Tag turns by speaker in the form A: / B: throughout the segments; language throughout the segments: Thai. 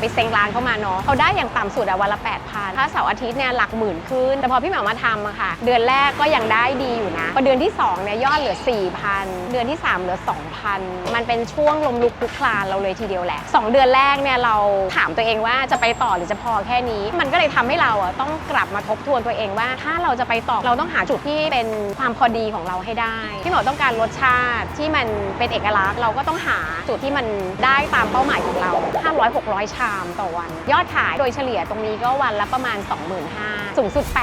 A: ไปเซ็งร้านเข้ามาเนาะเขาได้อย่างต่ำสุดอะวันละ8,000ถ้าเสาร์อาทิตย์เนี่ยหลักหมื่นขึ้น แต่พอพี่เหมามาทำอะค่ะ เดือนแรกก็ยังได้ดีอยู่นะพอเดือนที่2เนี่ยยอดเหลือ 4,000 เดือนที่ 3 เหลือ 2,000 มันเป็นช่วงลมลุกคลุกคลานเราเลยทีเดียวแหละ 2 เดือนแรกเนี่ยเราถามตัวเองว่าจะไปต่อหรือจะพอแค่นี้ มันก็เลยทำให้เราอะต้องกลับมาทบทวนตัวเองว่า ถ้าเราจะไปต่อเราต้องหาจุดที่เป็นความพอดีของเราให้ได้ พี่เหมาต้องการรสชาติที่มันเป็นเอกลักษณ์ เราก็ต้องหาจุดที่มันได้ตามเป้าหมายของเรา 500-600 ชามต่อวัน ยอดขายโดยเฉลี่ยตรงนี้ก็วันละประมาณ 25,000สูงสุด 80,000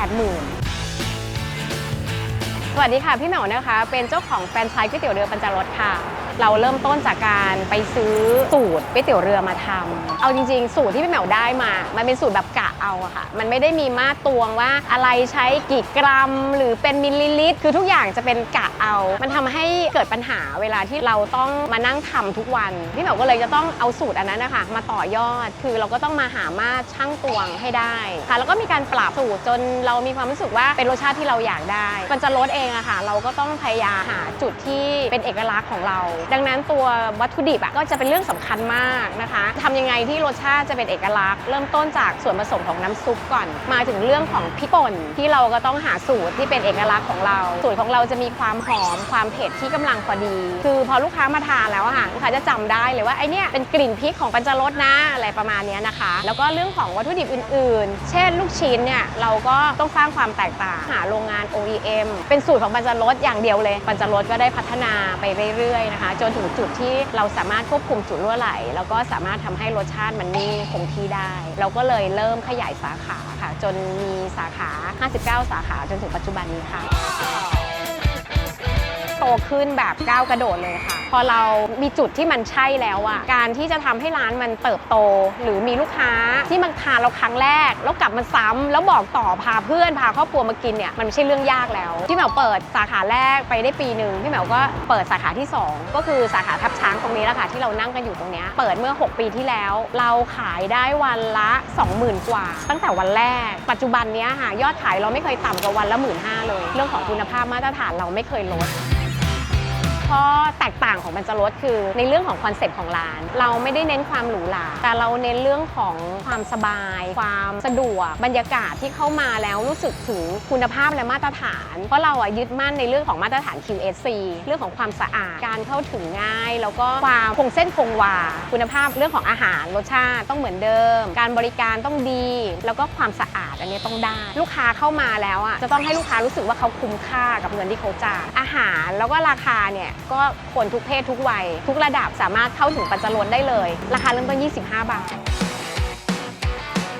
A: สวัสดีค่ะ พี่เหมานะคะ เป็นเจ้าของแฟรนไชส์ก๋วยเตี๋ยวเรือปัญจรสค่ะ เราเริ่มต้นจากการไปซื้อสูตรก๋วยเตี๋ยวเรือมาทำเอาจริง ๆ สูตรที่พี่เหมาได้มา มันเป็นสูตรแบบกะเอาอะค่ะ มันไม่ได้มีมาตวงว่าอะไรใช้กี่กรัม หรือเป็นมิลลิลิตร คือทุกอย่างจะเป็นกะเอา มันทำให้เกิดปัญหาเวลาที่เราต้องมานั่งทำทุกวันพี่เหมาก็เลยจะต้องเอาสูตรอันนั้นนะคะมาต่อยอด คือเราก็ต้องมาหามาตรช่างตวงให้ได้ค่ะ แล้วก็มีการปรับสูตรจนเรามีความรู้สึกว่าเป็นรสชาติที่เราอยากได้ มันจะลดเองอะค่ะ เราก็ต้องพยายามหาจุดที่เป็นเอกลักษณ์ของเราดังนั้นตัววัตถุดิบอะก็จะเป็นเรื่องสำคัญมากนะคะทำยังไงที่รสชาติจะเป็นเอกลักษณ์ เริ่มต้นจากส่วนผสมของน้ำซุปก่อน มาถึงเรื่องของพริกป่นที่เราก็ต้องหาสูตรที่เป็นเอกลักษณ์ของเรา สูตรของเราจะมีความหอมความเผ็ดที่กำลังพอดี คือพอลูกค้ามาทานแล้วค่ะลูกค้าจะจำได้เลยว่าไอเนี้ยเป็นกลิ่นพริกของปัญจรสนะอะไรประมาณเนี้ยนะคะ แล้วก็เรื่องของวัตถุดิบอื่น ๆ เช่น ลูกชิ้นเนี่ยเราก็ต้องสร้างความแตกต่างหาโรงงาน OEM เป็นสูตรของปัญจรสอย่างเดียวเลยปัญจรสก็ได้พัฒนาไปเรื่อยๆนะคะจนถึงจุดที่เราสามารถควบคุมจุดรั่วไหล แล้วก็สามารถทำให้รสชาติมันนิ่งคงที่ได้ เราก็เลยเริ่มขยายสาขาค่ะ จนมีสาขา 59 สาขาจนถึงปัจจุบันนี้ค่ะ โตขึ้นแบบก้าวกระโดดเลยค่ะ พอเรามีจุดที่มันใช่แล้วอะการที่จะทำให้ร้านมันเติบโต หรือมีลูกค้าที่มาทานเราครั้งแรก แล้วกลับมาซ้ำแล้วบอกต่อพาเพื่อนพาครอบครัวมากินเนี่ยมันไม่ใช่เรื่องยากแล้วพี่เหมวเปิดสาขาแรกไปได้ปีหนึ่งพี่เหมวก็เปิดสาขาที่ 2 ก็คือสาขาทับช้างตรงนี้แหละค่ะที่เรานั่งกันอยู่ตรงเนี้ยเปิดเมื่อ 6 ปีที่แล้ว เราขายได้วันละ 20,000 กว่า ตั้งแต่วันแรก ปัจจุบันเนี้ยค่ะยอดขายเราไม่เคยต่ำกว่าวันละหมื่นห้าเลย เรื่องของคุณภาพมาตรฐานเราไม่เคยลด ข้อแตกต่างของบรรจรสคือ ในเรื่องของคอนเซ็ปต์ของร้าน เราไม่ได้เน้นความหรูหราแต่เราเน้นเรื่องของความสบาย ความสะดวกบรรยากาศที่เข้ามาแล้วรู้สึกถึงคุณภาพและมาตรฐาน เพราะเราอะยึดมั่นในเรื่องของมาตรฐาน QSC เรื่องของความสะอาดการเข้าถึงง่าย แล้วก็ความคงเส้นคงวา คุณภาพเรื่องของอาหารรสชาติต้องเหมือนเดิม การบริการต้องดี แล้วก็ความสะอาดอันนี้ต้องได้ ลูกค้าเข้ามาแล้วอะจะต้องให้ลูกค้ารู้สึกว่าเขาคุ้มค่ากับเงินที่เขาจ่ายอาหารแล้วก็ราคาเนี่ยก็คนทุกเพศทุกวัย ทุกระดับสามารถเข้าถึงปัจจรนได้เลย ราคาเริ่มต้น 25 บาท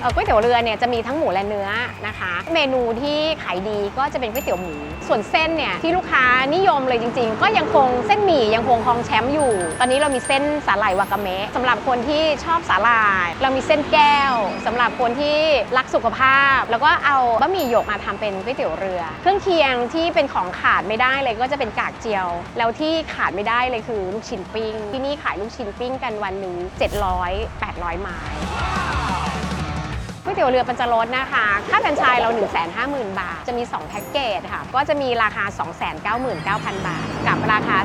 A: ก๋วยเตี๋ยวเรือเนี่ยจะมีทั้งหมูและเนื้อนะคะ เมนูที่ขายดีก็จะเป็นก๋วยเตี๋ยวหมู ส่วนเส้นเนี่ยที่ลูกค้านิยมเลยจริง ๆ ก็ยังคงเส้นหมี่ยังคงครองแชมป์อยู่ ตอนนี้เรามีเส้นสาหร่ายวากาเมะสำหรับคนที่ชอบสาหร่าย เรามีเส้นแก้วสำหรับคนที่รักสุขภาพ แล้วก็เอาบะหมี่หยกมาทำเป็นก๋วยเตี๋ยวเรือ เครื่องเคียงที่เป็นของขาดไม่ได้เลยก็จะเป็นกากเจียว แล้วที่ขาดไม่ได้เลยคือลูกชิ้นปิ้ง ที่นี่ขายลูกชิ้นปิ้งกันวันหนึ่ง700 800 ไม้ ก๋วยเตี๋ยวเรือปัญจรสนะคะ ค่าแฟรนไชส์เรา 1 5 0 0 0 0 บาท จะมี 2 แพ็กเกจค่ะ ก็จะมีราคา 299,000 บาท กับราคา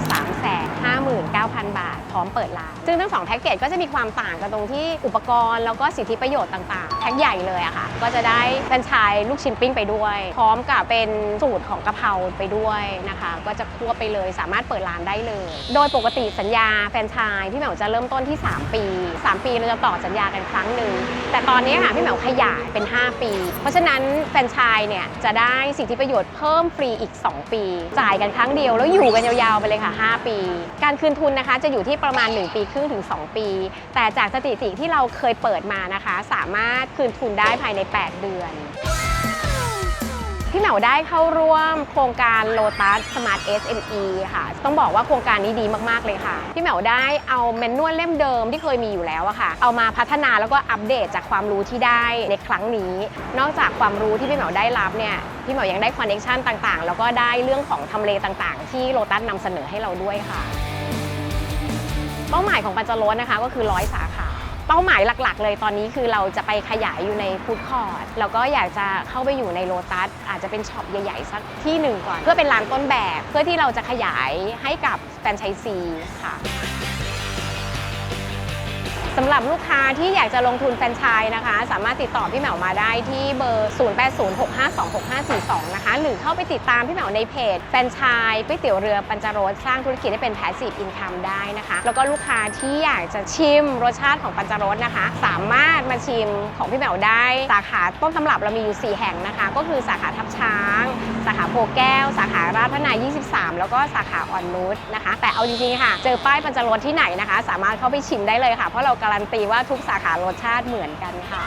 A: 359,000 บาท พร้อมเปิดร้าน ซึ่งทั้ง 2 แพ็กเกจก็จะมีความต่างกันตรงที่อุปกรณ์แล้วก็สิทธิประโยชน์ต่างๆ แพ็กใหญ่เลยอะค่ะ ก็จะได้แฟรนไชส์ลูกชิ้นปิ้งไปด้วย พร้อมกับเป็นสูตรของกะเพราไปด้วยนะคะ ก็จะควไปเลย สามารถเปิดร้านได้เลย โดยปกติสัญญาแฟรนไชส์พี่เหมียวจะเริ่มต้นที่ 3 ปี 3 ปีเราจะต่อสัญญากันครั้งหนึ่งแต่ตอนนี้ค่ะพี่เหมียวขยาเป็น 5 ปี เพราะฉะนั้นแฟนชายเนี่ยจะได้สิทธิประโยชน์เพิ่มฟรีอีก 2 ปี จ่ายกันครั้งเดียวแล้วอยู่กันยาวๆไปเลยค่ะ 5 ปี การคืนทุนนะคะจะอยู่ที่ประมาณ 1 ปีครึ่งถึง 2 ปี แต่จากสถิติที่เราเคยเปิดมานะคะ สามารถคืนทุนได้ภายใน 8 เดือน พี่เหมาได้เข้าร่วมโครงการ Lotus Smart SME ค่ะ ต้องบอกว่าโครงการนี้ดีมากๆเลยค่ะ พี่เหมาได้เอาแมนนวลเล่มเดิมที่เคยมีอยู่แล้วอะค่ะ เอามาพัฒนาแล้วก็อัปเดตจากความรู้ที่ได้ในครั้งนี้ นอกจากความรู้ที่พี่เหมาได้รับเนี่ย พี่เหมายังได้คอนเน t ชันต่างๆ แล้วก็ได้เรื่องของทำเลต่างๆ ที่โ o ตัสนำเสนอให้เราด้วยค่ะ เป้าหมายของปัญจรสนะคะก็คือร้อยสาขา ป้าหมายหลักๆ เลยตอนนี้คือเราจะไปขยายอยู่ในฟู้ดคอร์ทแล้วก็อยากจะเข้าไปอยู่ในโลตัสอาจจะเป็นช็อปใหญ่ๆ สักที่หนึ่งก่อน เพื่อเป็นร้านต้นแบบ เพื่อที่เราจะขยายให้กับแฟรนไชส์ซีค่ะ สำหรับลูกค้าที่อยากจะลงทุนแฟรนไชส์นะคะ สามารถติดต่อพี่แหมวมาได้ที่เบอร์ 0806526542 นะคะ หรือเข้าไปติดตามพี่แหมวในเพจ แฟรนไชส์ก๋วยเตี๋ยวเรือปัญจรสสร้างธุรกิจให้เป็น passive income ได้นะคะ แล้วก็ลูกค้าที่อยากจะชิมรสชาติของปัญจรสนะคะ สามารถมาชิมของพี่แหมวได้ สาขาต้นตำรับเรามีอยู่ 4 แห่งนะคะ ก็คือสาขาทับช้าง สาขา โพแก้ว สาขาราชพนา 23 แล้วก็สาขาอ่อนนุชนะคะ แต่เอาจริงๆค่ะ เจอป้ายปัญจรสที่ไหนนะคะ สามารถเข้าไปชิมได้เลยค่ะ เพราะเราการันตีว่าทุกสาขารสชาติเหมือนกันค่ะ